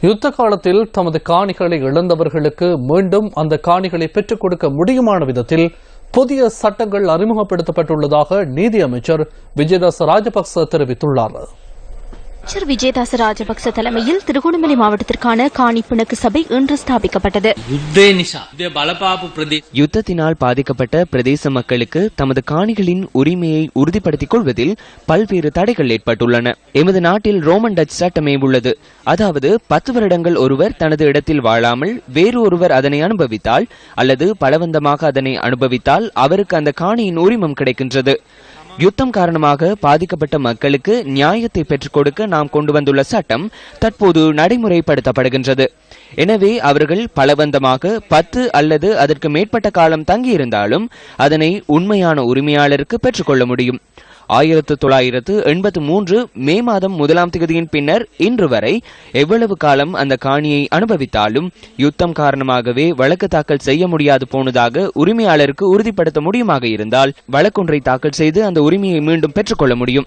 யுத்த காலத்தில் தமது காணிகளை இழந்தவர்களுக்கு மீண்டும் அந்த காணிகளை பெற்றுக் கொடுக்க முடியுமான விதத்தில் புதிய சட்டங்கள் அறிமுகப்படுத்தப்பட்டுள்ளதாக நீதி அமைச்சர் விஜயதாச ராஜபக்ச தெரிவித்துள்ளார். அமைச்சர் விஜயதாச ராஜபக்ச தலைமையில் திருகோணமலை மாவட்டத்திற்கான காணி சபை இன்று ஸ்தாபிக்கப்பட்டது. யுத்தத்தினால் பாதிக்கப்பட்ட பிரதேச மக்களுக்கு தமது காணிகளின் உரிமையை உறுதிப்படுத்திக் கொள்வதில் பல்வேறு தடைகள் ஏற்பட்டுள்ளன. எமது நாட்டில் ரோமன் டச் சட்டமே உள்ளது. அதாவது பத்து வருடங்கள் ஒருவர் தனது இடத்தில் வாழாமல் வேறு ஒருவர் அதனை அனுபவித்தால் அல்லது பலவந்தமாக அதனை அனுபவித்தால் அவருக்கு அந்த காணியின் உரிமம் கிடைக்கின்றது. யுத்தம் காரணமாக பாதிக்கப்பட்ட மக்களுக்கு நியாயத்தை பெற்றுக் கொடுக்க நாம் கொண்டு வந்துள்ள சட்டம் தற்போது நடைமுறைப்படுத்தப்படுகின்றது. எனவே அவர்கள் பலவந்தமாக பத்து அல்லது அதற்கு மேற்பட்ட காலம் தங்கியிருந்தாலும் அதனை உண்மையான உரிமையாளருக்கு பெற்றுக்கொள்ள முடியும். ஆயிரத்து தொள்ளாயிரத்து எண்பத்து மூன்று மே மாதம் முதலாம் தேதியின் பின்னர் இன்று வரை எவ்வளவு காலம் அந்த காணியை அனுபவித்தாலும் யுத்தம் காரணமாகவே வழக்கு தாக்கல் செய்ய முடியாது போனதாக உரிமையாளருக்கு உறுதிப்படுத்த முடியுமாக இருந்தால் வழக்கொன்றை தாக்கல் செய்து அந்த உரிமையை மீண்டும் பெற்றுக்கொள்ள முடியும்.